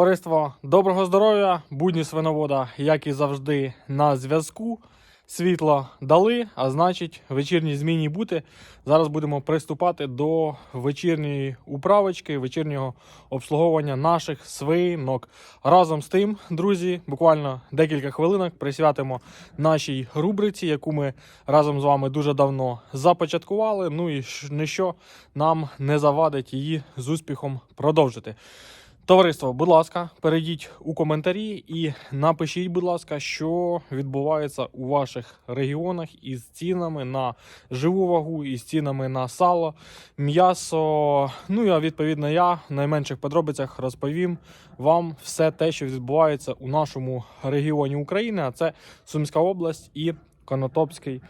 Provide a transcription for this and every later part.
Товариство, доброго здоров'я, будні свиновода, як і завжди, на зв'язку. Світло дали, а значить, вечірні зміні бути. Зараз будемо приступати до вечірньої управочки, вечірнього обслуговування наших свинок. Разом з тим, друзі, буквально декілька хвилинок присвятимо нашій рубриці, яку ми разом з вами дуже давно започаткували. Ну і ніщо нам не завадить її з успіхом продовжити. Товариство, будь ласка, перейдіть у коментарі і напишіть, будь ласка, що відбувається у ваших регіонах із цінами на живу вагу, із цінами на сало, м'ясо. Ну і відповідно я в найменших подробицях розповім вам все те, що відбувається у нашому регіоні України, а це Сумська область і Конотопський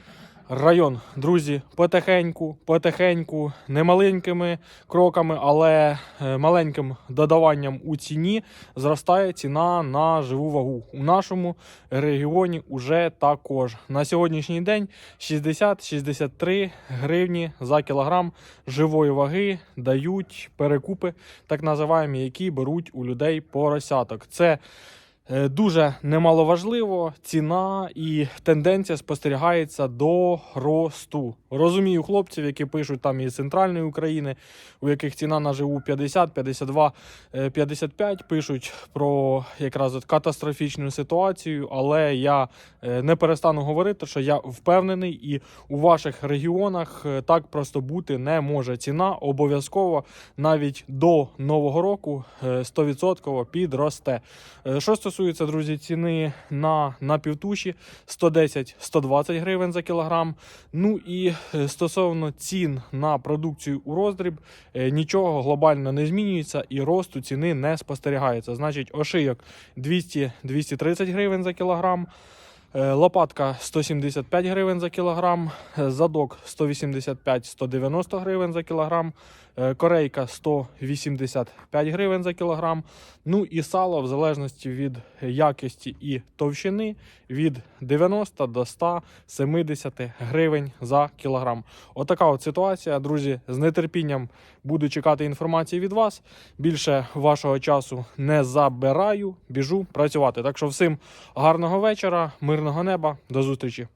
район. Друзі, потихеньку, потихеньку, немаленькими кроками, але е, маленьким додаванням у ціні зростає ціна на живу вагу. У нашому регіоні уже також. На сьогоднішній день 60-63 гривні за кілограм живої ваги дають перекупи, так називаємо, які беруть у людей поросяток. Це Дуже немаловажливо, ціна і тенденція спостерігається до росту. Розумію хлопців, які пишуть там із центральної України, у яких ціна на живу 50, 52, е, 55, пишуть про якраз от катастрофічну ситуацію, але я е, не перестану говорити, що я впевнений, і у ваших регіонах е, так просто бути не може. Ціна обов'язково навіть до нового року е, 100% підросте. Е, Що стосується, друзі, ціни на напівтуші 110-120 гривень за кілограм. Ну і е, стосовно цін на продукцію у роздріб, е, нічого глобально не змінюється і росту ціни не спостерігається. Значить, ошийок 200-230 гривень за кілограм. Е, Лопатка 175 гривень за кілограм, е, задок 185-190 гривень за кілограм, е, корейка 185 гривень за кілограм. Ну і сало, в залежності від якості і товщини, від 90 до 170 гривень за кілограм. Отака от ситуація, друзі. З нетерпінням буду чекати інформації від вас. Більше вашого часу не забираю, біжу працювати. Так що всім гарного вечора, мирного неба, до зустрічі.